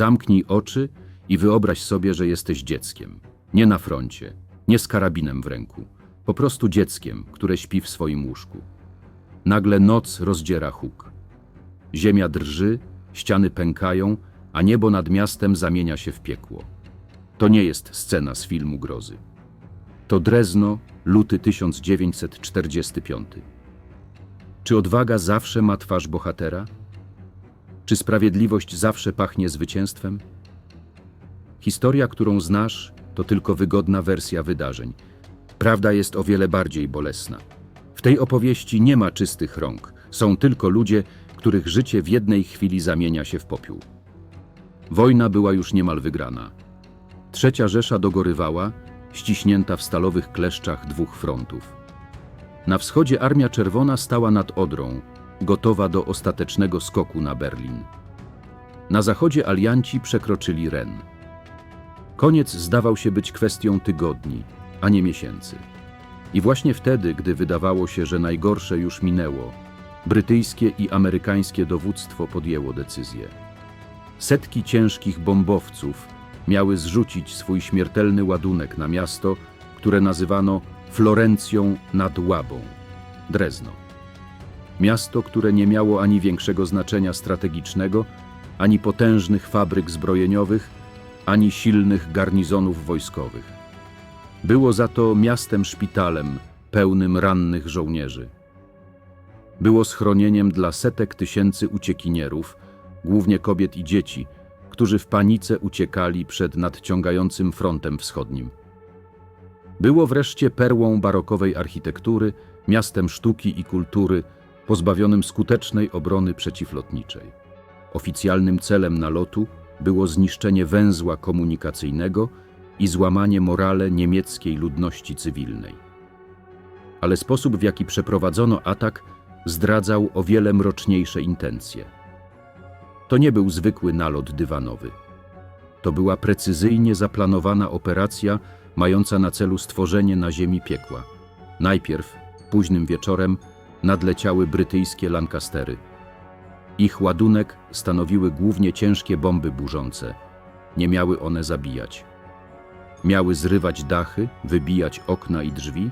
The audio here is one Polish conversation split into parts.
Zamknij oczy i wyobraź sobie, że jesteś dzieckiem. Nie na froncie, nie z karabinem w ręku. Po prostu dzieckiem, które śpi w swoim łóżku. Nagle noc rozdziera huk. Ziemia drży, ściany pękają, a niebo nad miastem zamienia się w piekło. To nie jest scena z filmu grozy. To Drezno, luty 1945. Czy odwaga zawsze ma twarz bohatera? Czy sprawiedliwość zawsze pachnie zwycięstwem? Historia, którą znasz, to tylko wygodna wersja wydarzeń. Prawda jest o wiele bardziej bolesna. W tej opowieści nie ma czystych rąk. Są tylko ludzie, których życie w jednej chwili zamienia się w popiół. Wojna była już niemal wygrana. Trzecia Rzesza dogorywała, ściśnięta w stalowych kleszczach dwóch frontów. Na wschodzie Armia Czerwona stała nad Odrą, gotowa do ostatecznego skoku na Berlin. Na zachodzie alianci przekroczyli Ren. Koniec zdawał się być kwestią tygodni, a nie miesięcy. I właśnie wtedy, gdy wydawało się, że najgorsze już minęło, brytyjskie i amerykańskie dowództwo podjęło decyzję. Setki ciężkich bombowców miały zrzucić swój śmiertelny ładunek na miasto, które nazywano Florencją nad Łabą, Drezno. Miasto, które nie miało ani większego znaczenia strategicznego, ani potężnych fabryk zbrojeniowych, ani silnych garnizonów wojskowych. Było za to miastem szpitalem pełnym rannych żołnierzy. Było schronieniem dla setek tysięcy uciekinierów, głównie kobiet i dzieci, którzy w panice uciekali przed nadciągającym frontem wschodnim. Było wreszcie perłą barokowej architektury, miastem sztuki i kultury, pozbawionym skutecznej obrony przeciwlotniczej. Oficjalnym celem nalotu było zniszczenie węzła komunikacyjnego i złamanie morale niemieckiej ludności cywilnej. Ale sposób, w jaki przeprowadzono atak, zdradzał o wiele mroczniejsze intencje. To nie był zwykły nalot dywanowy. To była precyzyjnie zaplanowana operacja mająca na celu stworzenie na ziemi piekła. Najpierw, późnym wieczorem, nadleciały brytyjskie Lancastery. Ich ładunek stanowiły głównie ciężkie bomby burzące. Nie miały one zabijać. Miały zrywać dachy, wybijać okna i drzwi,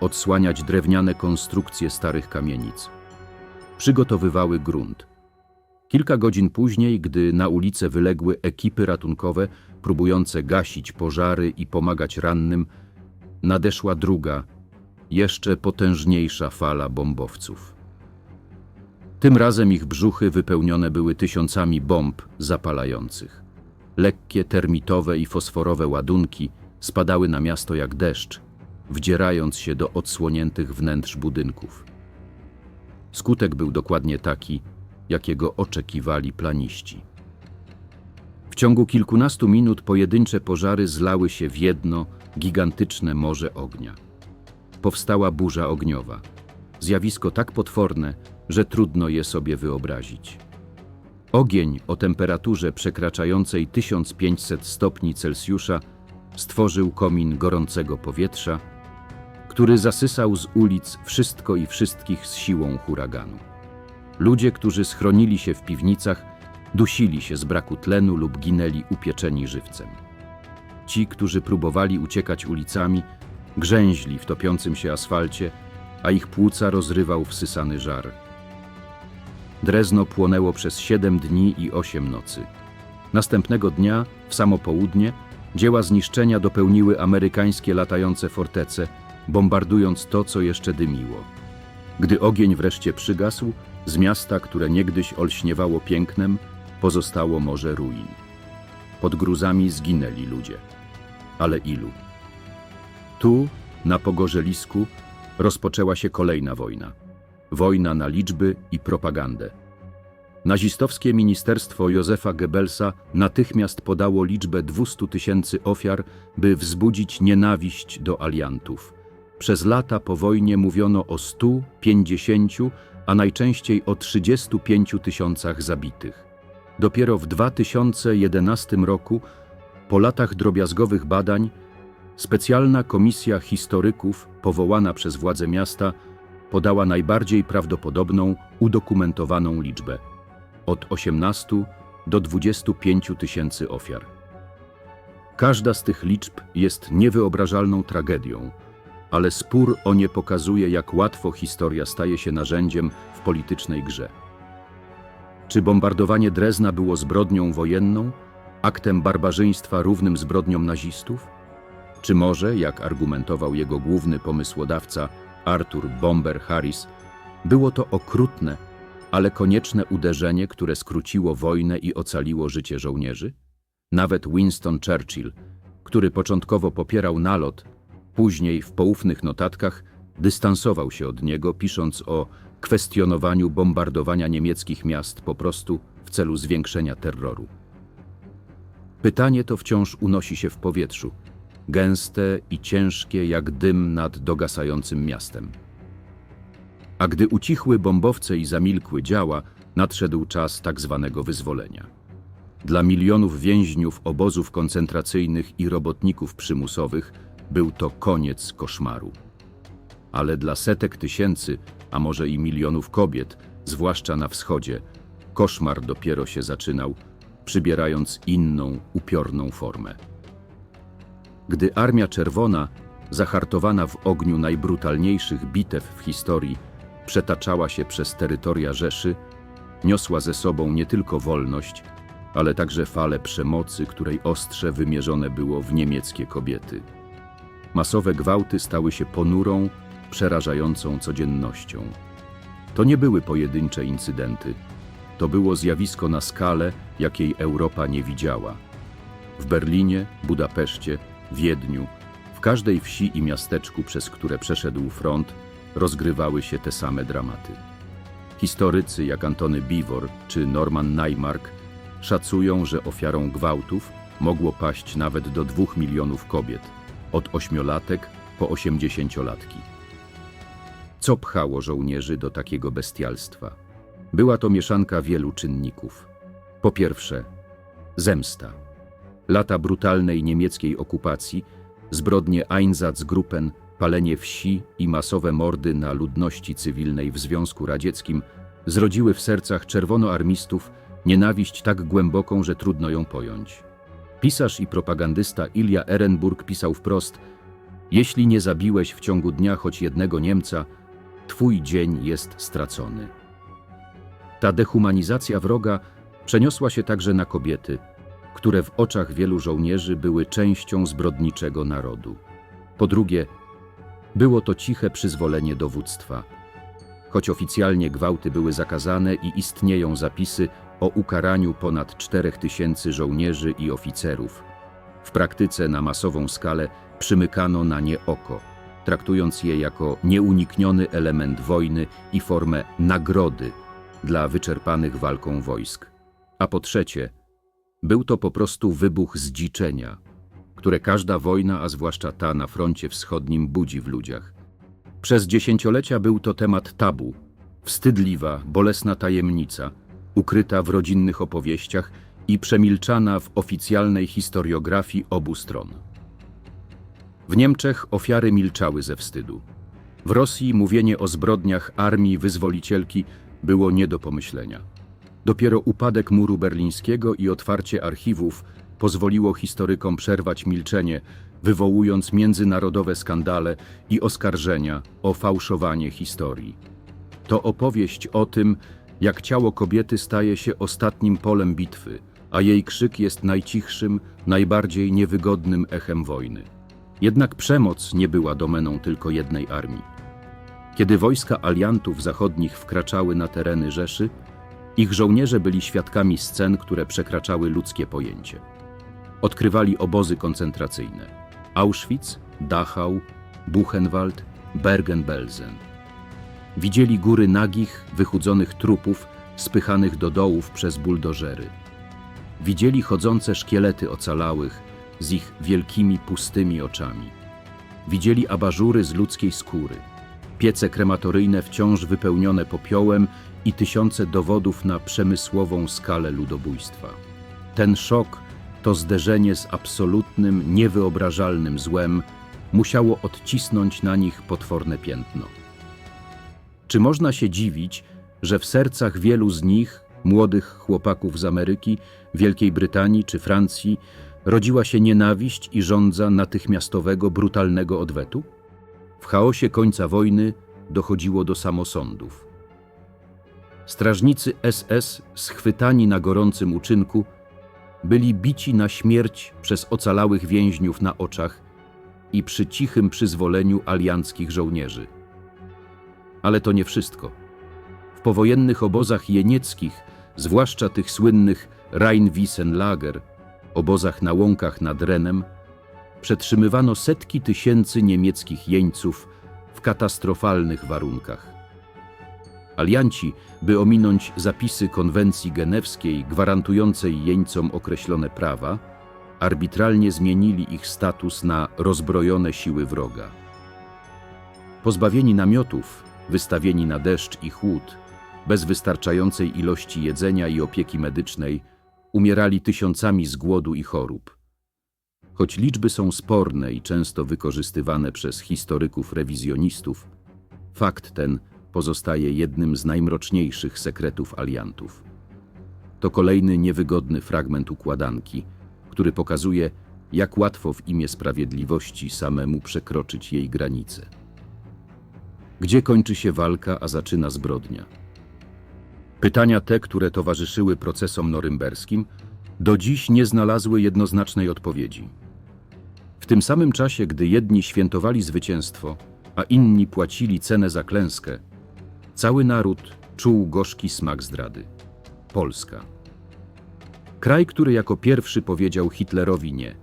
odsłaniać drewniane konstrukcje starych kamienic. Przygotowywały grunt. Kilka godzin później, gdy na ulicę wyległy ekipy ratunkowe próbujące gasić pożary i pomagać rannym, nadeszła druga, jeszcze potężniejsza fala bombowców. Tym razem ich brzuchy wypełnione były tysiącami bomb zapalających. Lekkie termitowe i fosforowe ładunki spadały na miasto jak deszcz, wdzierając się do odsłoniętych wnętrz budynków. Skutek był dokładnie taki, jakiego oczekiwali planiści. W ciągu kilkunastu minut pojedyncze pożary zlały się w jedno gigantyczne morze ognia. Powstała burza ogniowa. Zjawisko tak potworne, że trudno je sobie wyobrazić. Ogień o temperaturze przekraczającej 1500 stopni Celsjusza stworzył komin gorącego powietrza, który zasysał z ulic wszystko i wszystkich z siłą huraganu. Ludzie, którzy schronili się w piwnicach, dusili się z braku tlenu lub ginęli upieczeni żywcem. Ci, którzy próbowali uciekać ulicami, grzęźli w topiącym się asfalcie, a ich płuca rozrywał wsysany żar. Drezno płonęło przez siedem dni i osiem nocy. Następnego dnia, w samo południe, dzieła zniszczenia dopełniły amerykańskie latające fortece, bombardując to, co jeszcze dymiło. Gdy ogień wreszcie przygasł, z miasta, które niegdyś olśniewało pięknem, pozostało morze ruin. Pod gruzami zginęli ludzie. Ale ilu? Tu, na pogorzelisku, rozpoczęła się kolejna wojna. Wojna na liczby i propagandę. Nazistowskie ministerstwo Józefa Goebbelsa natychmiast podało liczbę 200 tysięcy ofiar, by wzbudzić nienawiść do aliantów. Przez lata po wojnie mówiono o 100, 50, a najczęściej o 35 tysiącach zabitych. Dopiero w 2011 roku, po latach drobiazgowych badań, specjalna komisja historyków powołana przez władze miasta podała najbardziej prawdopodobną, udokumentowaną liczbę od 18 do 25 tysięcy ofiar. Każda z tych liczb jest niewyobrażalną tragedią, ale spór o nie pokazuje, jak łatwo historia staje się narzędziem w politycznej grze. Czy bombardowanie Drezna było zbrodnią wojenną, aktem barbarzyństwa równym zbrodniom nazistów? Czy może, jak argumentował jego główny pomysłodawca Arthur Bomber Harris, było to okrutne, ale konieczne uderzenie, które skróciło wojnę i ocaliło życie żołnierzy? Nawet Winston Churchill, który początkowo popierał nalot, później w poufnych notatkach dystansował się od niego, pisząc o kwestionowaniu bombardowania niemieckich miast po prostu w celu zwiększenia terroru. Pytanie to wciąż unosi się w powietrzu, gęste i ciężkie jak dym nad dogasającym miastem. A gdy ucichły bombowce i zamilkły działa, nadszedł czas tak zwanego wyzwolenia. Dla milionów więźniów obozów koncentracyjnych i robotników przymusowych był to koniec koszmaru. Ale dla setek tysięcy, a może i milionów kobiet, zwłaszcza na wschodzie, koszmar dopiero się zaczynał, przybierając inną, upiorną formę. Gdy Armia Czerwona, zahartowana w ogniu najbrutalniejszych bitew w historii, przetaczała się przez terytoria Rzeszy, niosła ze sobą nie tylko wolność, ale także falę przemocy, której ostrze wymierzone było w niemieckie kobiety. Masowe gwałty stały się ponurą, przerażającą codziennością. To nie były pojedyncze incydenty. To było zjawisko na skalę, jakiej Europa nie widziała. W Berlinie, Budapeszcie, Wiedniu, w każdej wsi i miasteczku, przez które przeszedł front, rozgrywały się te same dramaty. Historycy jak Antony Biwor czy Norman Neimark szacują, że ofiarą gwałtów mogło paść nawet do dwóch milionów kobiet, od ośmiolatek po osiemdziesięciolatki. Co pchało żołnierzy do takiego bestialstwa? Była to mieszanka wielu czynników. Po pierwsze, zemsta. Lata brutalnej niemieckiej okupacji, zbrodnie Einsatzgruppen, palenie wsi i masowe mordy na ludności cywilnej w Związku Radzieckim zrodziły w sercach czerwonoarmistów nienawiść tak głęboką, że trudno ją pojąć. Pisarz i propagandysta Ilja Ehrenburg pisał wprost: Jeśli nie zabiłeś w ciągu dnia choć jednego Niemca, twój dzień jest stracony. Ta dehumanizacja wroga przeniosła się także na kobiety, które w oczach wielu żołnierzy były częścią zbrodniczego narodu. Po drugie, było to ciche przyzwolenie dowództwa. Choć oficjalnie gwałty były zakazane i istnieją zapisy o ukaraniu ponad 4000 żołnierzy i oficerów, w praktyce na masową skalę przymykano na nie oko, traktując je jako nieunikniony element wojny i formę nagrody dla wyczerpanych walką wojsk. A po trzecie, był to po prostu wybuch zdziczenia, które każda wojna, a zwłaszcza ta na froncie wschodnim, budzi w ludziach. Przez dziesięciolecia był to temat tabu, wstydliwa, bolesna tajemnica, ukryta w rodzinnych opowieściach i przemilczana w oficjalnej historiografii obu stron. W Niemczech ofiary milczały ze wstydu. W Rosji mówienie o zbrodniach armii wyzwolicielki było nie do pomyślenia. Dopiero upadek muru berlińskiego i otwarcie archiwów pozwoliło historykom przerwać milczenie, wywołując międzynarodowe skandale i oskarżenia o fałszowanie historii. To opowieść o tym, jak ciało kobiety staje się ostatnim polem bitwy, a jej krzyk jest najcichszym, najbardziej niewygodnym echem wojny. Jednak przemoc nie była domeną tylko jednej armii. Kiedy wojska aliantów zachodnich wkraczały na tereny Rzeszy, ich żołnierze byli świadkami scen, które przekraczały ludzkie pojęcie. Odkrywali obozy koncentracyjne Auschwitz, Dachau, Buchenwald, Bergen-Belsen. Widzieli góry nagich, wychudzonych trupów spychanych do dołów przez buldożery. Widzieli chodzące szkielety ocalałych z ich wielkimi, pustymi oczami. Widzieli abażury z ludzkiej skóry, piece krematoryjne wciąż wypełnione popiołem i tysiące dowodów na przemysłową skalę ludobójstwa. Ten szok, to zderzenie z absolutnym, niewyobrażalnym złem, musiało odcisnąć na nich potworne piętno. Czy można się dziwić, że w sercach wielu z nich, młodych chłopaków z Ameryki, Wielkiej Brytanii czy Francji rodziła się nienawiść i żądza natychmiastowego, brutalnego odwetu? W chaosie końca wojny dochodziło do samosądów. Strażnicy SS, schwytani na gorącym uczynku, byli bici na śmierć przez ocalałych więźniów na oczach i przy cichym przyzwoleniu alianckich żołnierzy. Ale to nie wszystko. W powojennych obozach jenieckich, zwłaszcza tych słynnych Rheinwissenlager, obozach na łąkach nad Renem, przetrzymywano setki tysięcy niemieckich jeńców w katastrofalnych warunkach. Alianci, by ominąć zapisy konwencji genewskiej gwarantującej jeńcom określone prawa, arbitralnie zmienili ich status na rozbrojone siły wroga. Pozbawieni namiotów, wystawieni na deszcz i chłód, bez wystarczającej ilości jedzenia i opieki medycznej, umierali tysiącami z głodu i chorób. Choć liczby są sporne i często wykorzystywane przez historyków rewizjonistów, fakt ten pozostaje jednym z najmroczniejszych sekretów aliantów. To kolejny niewygodny fragment układanki, który pokazuje, jak łatwo w imię sprawiedliwości samemu przekroczyć jej granice. Gdzie kończy się walka, a zaczyna zbrodnia? Pytania te, które towarzyszyły procesom norymberskim, do dziś nie znalazły jednoznacznej odpowiedzi. W tym samym czasie, gdy jedni świętowali zwycięstwo, a inni płacili cenę za klęskę, cały naród czuł gorzki smak zdrady. Polska. Kraj, który jako pierwszy powiedział Hitlerowi nie.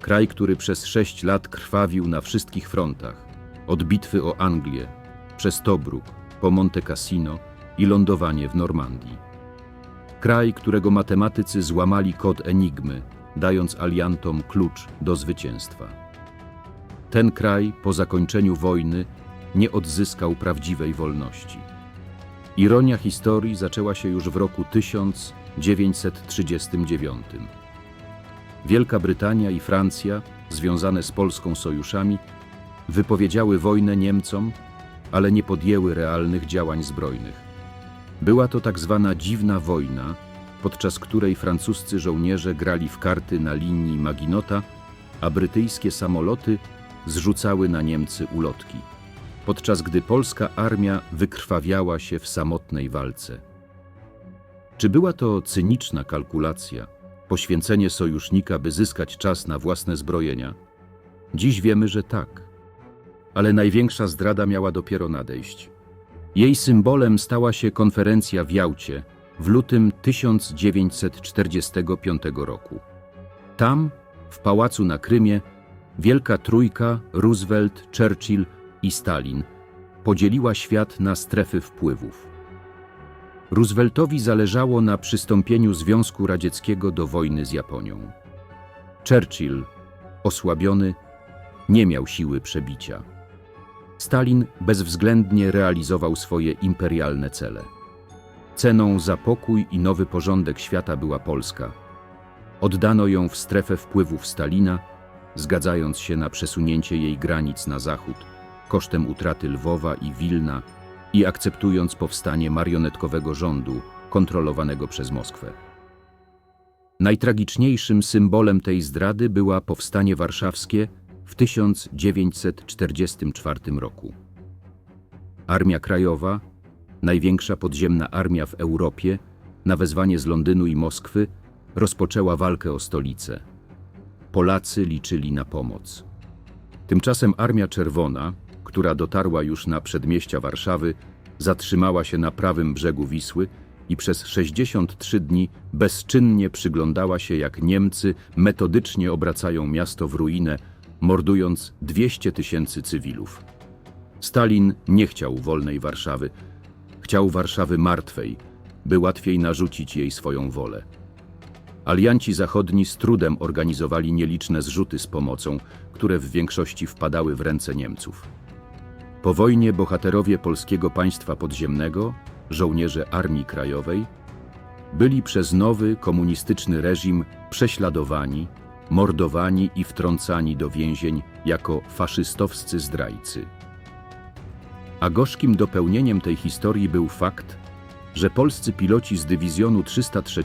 Kraj, który przez sześć lat krwawił na wszystkich frontach, od bitwy o Anglię, przez Tobruk, po Monte Cassino i lądowanie w Normandii. Kraj, którego matematycy złamali kod enigmy, dając aliantom klucz do zwycięstwa. Ten kraj po zakończeniu wojny nie odzyskał prawdziwej wolności. Ironia historii zaczęła się już w roku 1939. Wielka Brytania i Francja, związane z Polską sojuszami, wypowiedziały wojnę Niemcom, ale nie podjęły realnych działań zbrojnych. Była to tak zwana dziwna wojna, podczas której francuscy żołnierze grali w karty na linii Maginota, a brytyjskie samoloty zrzucały na Niemcy ulotki, podczas gdy polska armia wykrwawiała się w samotnej walce. Czy była to cyniczna kalkulacja, poświęcenie sojusznika, by zyskać czas na własne zbrojenia? Dziś wiemy, że tak. Ale największa zdrada miała dopiero nadejść. Jej symbolem stała się konferencja w Jałcie w lutym 1945 roku. Tam, w pałacu na Krymie, Wielka Trójka, Roosevelt, Churchill i Stalin podzieliła świat na strefy wpływów. Rooseveltowi zależało na przystąpieniu Związku Radzieckiego do wojny z Japonią. Churchill, osłabiony, nie miał siły przebicia. Stalin bezwzględnie realizował swoje imperialne cele. Ceną za pokój i nowy porządek świata była Polska. Oddano ją w strefę wpływów Stalina, zgadzając się na przesunięcie jej granic na zachód, kosztem utraty Lwowa i Wilna i akceptując powstanie marionetkowego rządu kontrolowanego przez Moskwę. Najtragiczniejszym symbolem tej zdrady była powstanie warszawskie w 1944 roku. Armia Krajowa, największa podziemna armia w Europie, na wezwanie z Londynu i Moskwy, rozpoczęła walkę o stolicę. Polacy liczyli na pomoc. Tymczasem Armia Czerwona, która dotarła już na przedmieścia Warszawy, zatrzymała się na prawym brzegu Wisły i przez 63 dni bezczynnie przyglądała się, jak Niemcy metodycznie obracają miasto w ruinę, mordując 200 tysięcy cywilów. Stalin nie chciał wolnej Warszawy. Chciał Warszawy martwej, by łatwiej narzucić jej swoją wolę. Alianci zachodni z trudem organizowali nieliczne zrzuty z pomocą, które w większości wpadały w ręce Niemców. Po wojnie bohaterowie polskiego państwa podziemnego, żołnierze Armii Krajowej, byli przez nowy komunistyczny reżim prześladowani, mordowani i wtrącani do więzień jako faszystowscy zdrajcy. A gorzkim dopełnieniem tej historii był fakt, że polscy piloci z dywizjonu 303,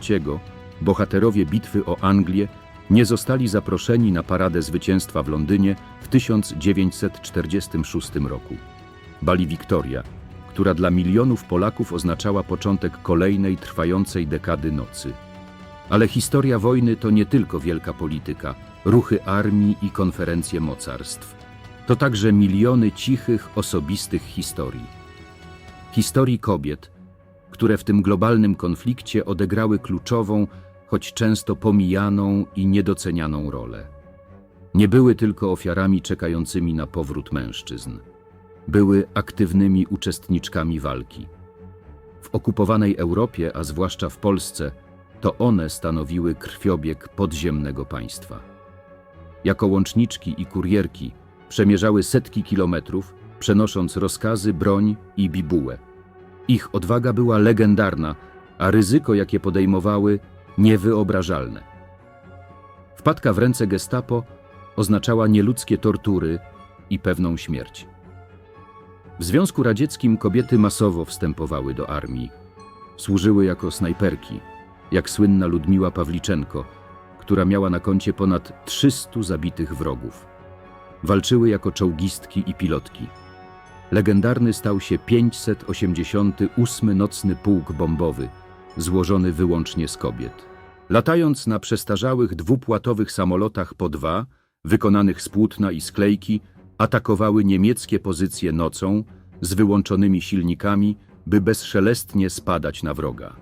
bohaterowie bitwy o Anglię, nie zostali zaproszeni na paradę zwycięstwa w Londynie w 1946 roku. Bali Wiktoria, która dla milionów Polaków oznaczała początek kolejnej trwającej dekady nocy. Ale historia wojny to nie tylko wielka polityka, ruchy armii i konferencje mocarstw. To także miliony cichych, osobistych historii. Historii kobiet, które w tym globalnym konflikcie odegrały kluczową, choć często pomijaną i niedocenianą rolę. Nie były tylko ofiarami czekającymi na powrót mężczyzn. Były aktywnymi uczestniczkami walki. W okupowanej Europie, a zwłaszcza w Polsce, to one stanowiły krwiobieg podziemnego państwa. Jako łączniczki i kurierki przemierzały setki kilometrów, przenosząc rozkazy, broń i bibułę. Ich odwaga była legendarna, a ryzyko, jakie podejmowały, niewyobrażalne. Wpadka w ręce gestapo oznaczała nieludzkie tortury i pewną śmierć. W Związku Radzieckim kobiety masowo wstępowały do armii. Służyły jako snajperki, jak słynna Ludmiła Pawliczenko, która miała na koncie ponad 300 zabitych wrogów. Walczyły jako czołgistki i pilotki. Legendarny stał się 588 nocny pułk bombowy, złożony wyłącznie z kobiet. Latając na przestarzałych dwupłatowych samolotach po dwa, wykonanych z płótna i sklejki, atakowały niemieckie pozycje nocą z wyłączonymi silnikami, by bezszelestnie spadać na wroga.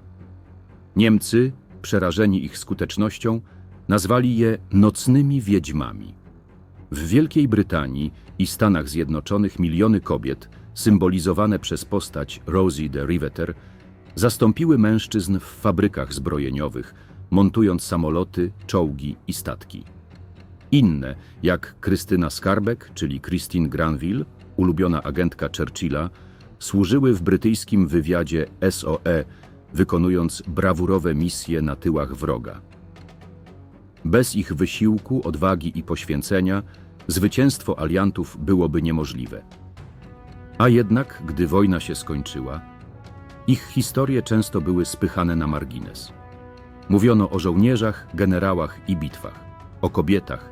Niemcy, przerażeni ich skutecznością, nazwali je nocnymi wiedźmami. W Wielkiej Brytanii i Stanach Zjednoczonych miliony kobiet, symbolizowane przez postać Rosie de Riveter, zastąpiły mężczyzn w fabrykach zbrojeniowych, montując samoloty, czołgi i statki. Inne, jak Krystyna Skarbek, czyli Christine Granville, ulubiona agentka Churchilla, służyły w brytyjskim wywiadzie SOE, wykonując brawurowe misje na tyłach wroga. Bez ich wysiłku, odwagi i poświęcenia zwycięstwo aliantów byłoby niemożliwe. A jednak, gdy wojna się skończyła, ich historie często były spychane na margines. Mówiono o żołnierzach, generałach i bitwach, o kobietach,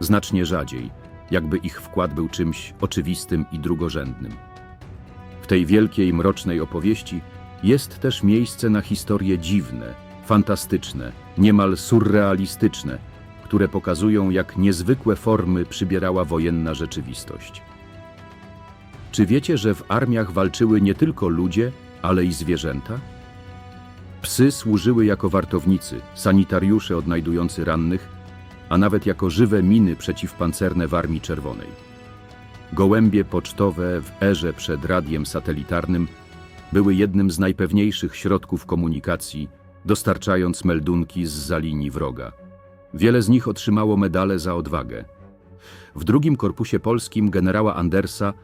znacznie rzadziej, jakby ich wkład był czymś oczywistym i drugorzędnym. W tej wielkiej, mrocznej opowieści jest też miejsce na historie dziwne, fantastyczne, niemal surrealistyczne, które pokazują, jak niezwykłe formy przybierała wojenna rzeczywistość. Czy wiecie, że w armiach walczyły nie tylko ludzie, ale i zwierzęta? Psy służyły jako wartownicy, sanitariusze odnajdujący rannych, a nawet jako żywe miny przeciwpancerne w Armii Czerwonej. Gołębie pocztowe w erze przed radiem satelitarnym były jednym z najpewniejszych środków komunikacji, dostarczając meldunki z za linii wroga. Wiele z nich otrzymało medale za odwagę. W drugim korpusie polskim generała Andersa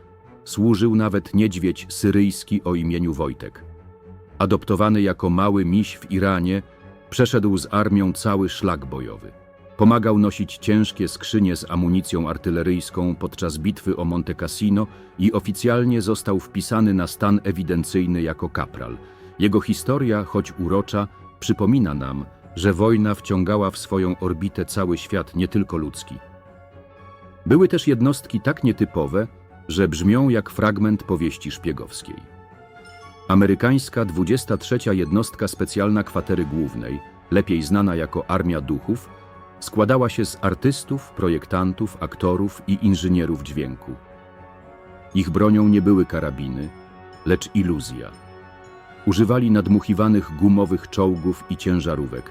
służył nawet niedźwiedź syryjski o imieniu Wojtek. Adoptowany jako mały miś w Iranie, przeszedł z armią cały szlak bojowy. Pomagał nosić ciężkie skrzynie z amunicją artyleryjską podczas bitwy o Monte Cassino i oficjalnie został wpisany na stan ewidencyjny jako kapral. Jego historia, choć urocza, przypomina nam, że wojna wciągała w swoją orbitę cały świat, nie tylko ludzki. Były też jednostki tak nietypowe, że brzmią jak fragment powieści szpiegowskiej. Amerykańska 23. Jednostka Specjalna Kwatery Głównej, lepiej znana jako Armia Duchów, składała się z artystów, projektantów, aktorów i inżynierów dźwięku. Ich bronią nie były karabiny, lecz iluzja. Używali nadmuchiwanych gumowych czołgów i ciężarówek,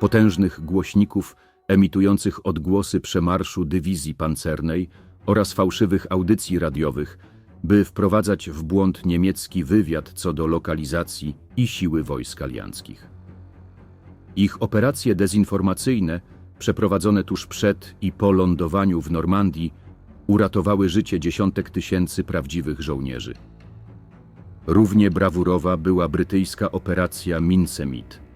potężnych głośników emitujących odgłosy przemarszu dywizji pancernej oraz fałszywych audycji radiowych, by wprowadzać w błąd niemiecki wywiad co do lokalizacji i siły wojsk alianckich. Ich operacje dezinformacyjne, przeprowadzone tuż przed i po lądowaniu w Normandii, uratowały życie dziesiątek tysięcy prawdziwych żołnierzy. Równie brawurowa była brytyjska operacja Mincemeat.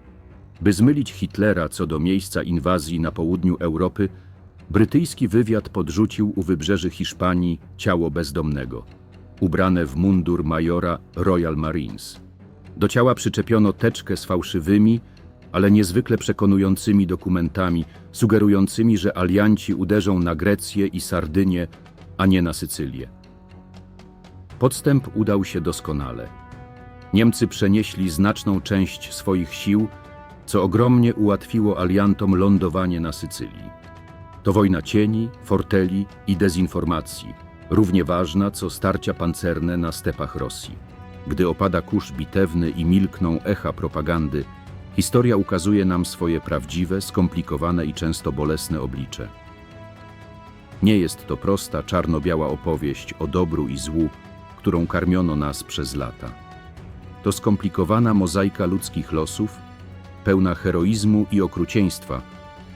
By zmylić Hitlera co do miejsca inwazji na południu Europy, brytyjski wywiad podrzucił u wybrzeży Hiszpanii ciało bezdomnego, ubrane w mundur majora Royal Marines. Do ciała przyczepiono teczkę z fałszywymi, ale niezwykle przekonującymi dokumentami, sugerującymi, że alianci uderzą na Grecję i Sardynię, a nie na Sycylię. Podstęp udał się doskonale. Niemcy przenieśli znaczną część swoich sił, co ogromnie ułatwiło aliantom lądowanie na Sycylii. To wojna cieni, forteli i dezinformacji, równie ważna co starcia pancerne na stepach Rosji. Gdy opada kurz bitewny i milkną echa propagandy, historia ukazuje nam swoje prawdziwe, skomplikowane i często bolesne oblicze. Nie jest to prosta, czarno-biała opowieść o dobru i złu, którą karmiono nas przez lata. To skomplikowana mozaika ludzkich losów, pełna heroizmu i okrucieństwa,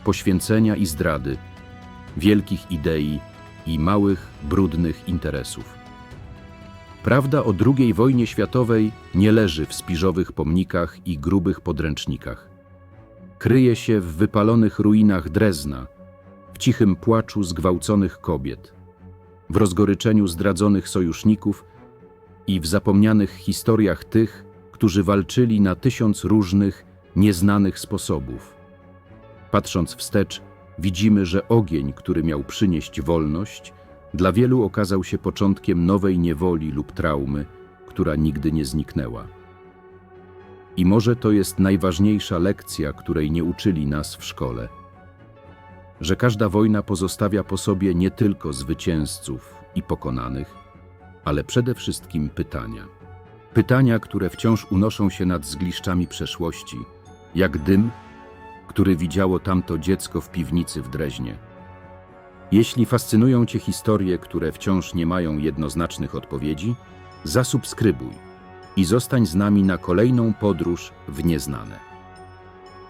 poświęcenia i zdrady, wielkich idei i małych, brudnych interesów. Prawda o II wojnie światowej nie leży w spiżowych pomnikach i grubych podręcznikach. Kryje się w wypalonych ruinach Drezna, w cichym płaczu zgwałconych kobiet, w rozgoryczeniu zdradzonych sojuszników i w zapomnianych historiach tych, którzy walczyli na tysiąc różnych, nieznanych sposobów. Patrząc wstecz, widzimy, że ogień, który miał przynieść wolność, dla wielu okazał się początkiem nowej niewoli lub traumy, która nigdy nie zniknęła. I może to jest najważniejsza lekcja, której nie uczyli nas w szkole. Że każda wojna pozostawia po sobie nie tylko zwycięzców i pokonanych, ale przede wszystkim pytania. Pytania, które wciąż unoszą się nad zgliszczami przeszłości, jak dym, który widziało tamto dziecko w piwnicy w Dreźnie. Jeśli fascynują Cię historie, które wciąż nie mają jednoznacznych odpowiedzi, zasubskrybuj i zostań z nami na kolejną podróż w nieznane.